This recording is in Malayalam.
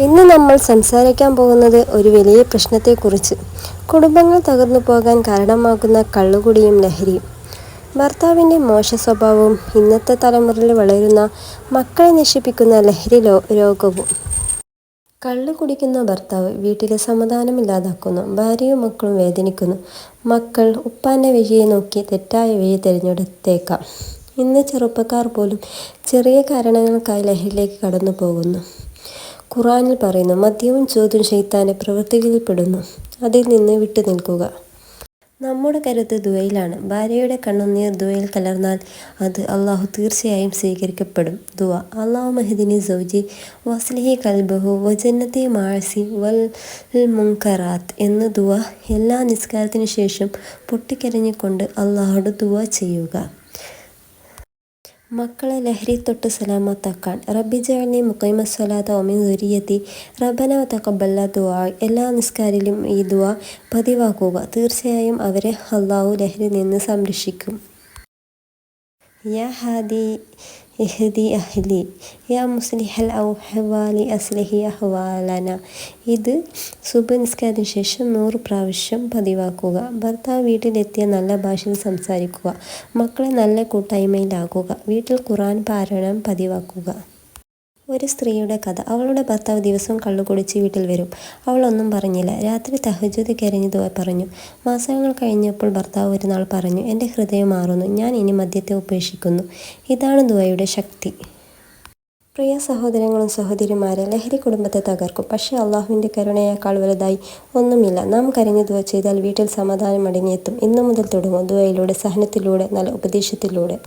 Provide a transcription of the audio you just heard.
ഇന്ന് നമ്മൾ സംസാരിക്കാൻ പോകുന്നത് ഒരു വലിയ പ്രശ്നത്തെക്കുറിച്ച്. കുടുംബങ്ങൾ തകർന്നു പോകാൻ കാരണമാകുന്ന കള്ളുകുടിയും ലഹരിയും. ഭർത്താവിന്റെ മോശ സ്വഭാവവും ഇന്നത്തെ തലമുറയിൽ വളരുന്ന മക്കളെ നശിപ്പിക്കുന്ന ലഹരി രോഗവും. കള്ളു കുടിക്കുന്ന ഭർത്താവ് വീട്ടിലെ സമാധാനമില്ലാതാക്കുന്നു ഭാര്യയും മക്കളും വേദനിക്കുന്നു. മക്കൾ ഉപ്പാന്റെ വഴിയെ നോക്കി തെറ്റായ വഴി തിരഞ്ഞെടുത്തേക്കാം. ഇന്ന് ചെറുപ്പക്കാർ പോലും ചെറിയ കാരണങ്ങൾക്കായി ലഹരിയിലേക്ക് കടന്നു പോകുന്നു. ഖുറാനിൽ പറയുന്നു മദ്യവും ചോദ്യം ഷെയ്ത്താന്റെ പ്രവൃത്തികളിൽപ്പെടുന്നു. അതിൽ നിന്ന് വിട്ടു നിൽക്കുക. നമ്മുടെ കരുത്ത് ദുവയിലാണ്. ഭാര്യയുടെ കണ്ണുനീർ ദുവയിൽ കലർന്നാൽ അത് അള്ളാഹു തീർച്ചയായും സ്വീകരിക്കപ്പെടും. ദുവ അള്ളാഹു മെഹദിനി സൗജി വസ്ലിഹി കൽബഹു വജന്നത്തെ മാഴ്സി വൽ മുങ്കറാത്ത് എന്ന ദുവ എല്ലാ നിസ്കാരത്തിനു ശേഷം പൊട്ടിക്കരഞ്ഞുകൊണ്ട് അള്ളാഹോട് ദുവ ചെയ്യുക. മക്കളെ ലഹരി തൊട്ട് സലാമത്താക്കാൻ റബ്ബി ജഅലി മുക്കൈമ സ്വലാത്ത ഒമിൻ ദുരിയത്തി റബ്ബന തക്കബല്ല ദുആ എല്ലാ നിസ്കാരിലും ഈ ദുആ പതിവാക്കുക. തീർച്ചയായും അവരെ അള്ളാഹു ലഹരി നിന്ന് സംരക്ഷിക്കും. യാ ഹാദി ഇഹ്ദി അഹ്ലി യാ മുസ്ലിഹൽ ഔഹവാലി അസ്ലഹി അഹ്വാലന ഇത് സുബ നിസ്കാരത്തിന് ശേഷം നൂറ് പ്രാവശ്യം പതിവാക്കുക. ഭർത്താവ് വീട്ടിലെത്തിയ നല്ല ഭാഷയിൽ സംസാരിക്കുക. മക്കളെ നല്ല കൂട്ടായ്മയിലാക്കുക. വീട്ടിൽ ഖുറാൻ പാരായണം പതിവാക്കുക. ഒരു സ്ത്രീയുടെ കഥ. അവളുടെ ഭർത്താവ് ദിവസവും കള്ളു കുടിച്ച് വീട്ടിൽ വരും. അവളൊന്നും പറഞ്ഞില്ല. രാത്രി തഹജുദ് കരഞ്ഞു പറഞ്ഞു. മാസങ്ങൾ കഴിഞ്ഞപ്പോൾ ഭർത്താവ് ഒരു നാൾ പറഞ്ഞു എന്റെ ഹൃദയം മാറുന്നു. ഞാൻ ഇനി മദ്യത്തെ ഉപേക്ഷിക്കുന്നു. ഇതാണ് ദുവയുടെ ശക്തി. പ്രിയ സഹോദരങ്ങളും സഹോദരിമാരെ ലഹരി കുടുംബത്തെ തകർക്കും. പക്ഷേ അള്ളാഹുവിന്റെ കരുണയേക്കാൾ വലുതായി ഒന്നുമില്ല. നാം കരഞ്ഞു ദുവ ചെയ്താൽ വീട്ടിൽ സമാധാനം അടങ്ങിയെത്തും ഇന്നു മുതൽ തുടങ്ങും ദുവയിലൂടെ സഹനത്തിലൂടെ നല്ല ഉപദേശത്തിലൂടെ.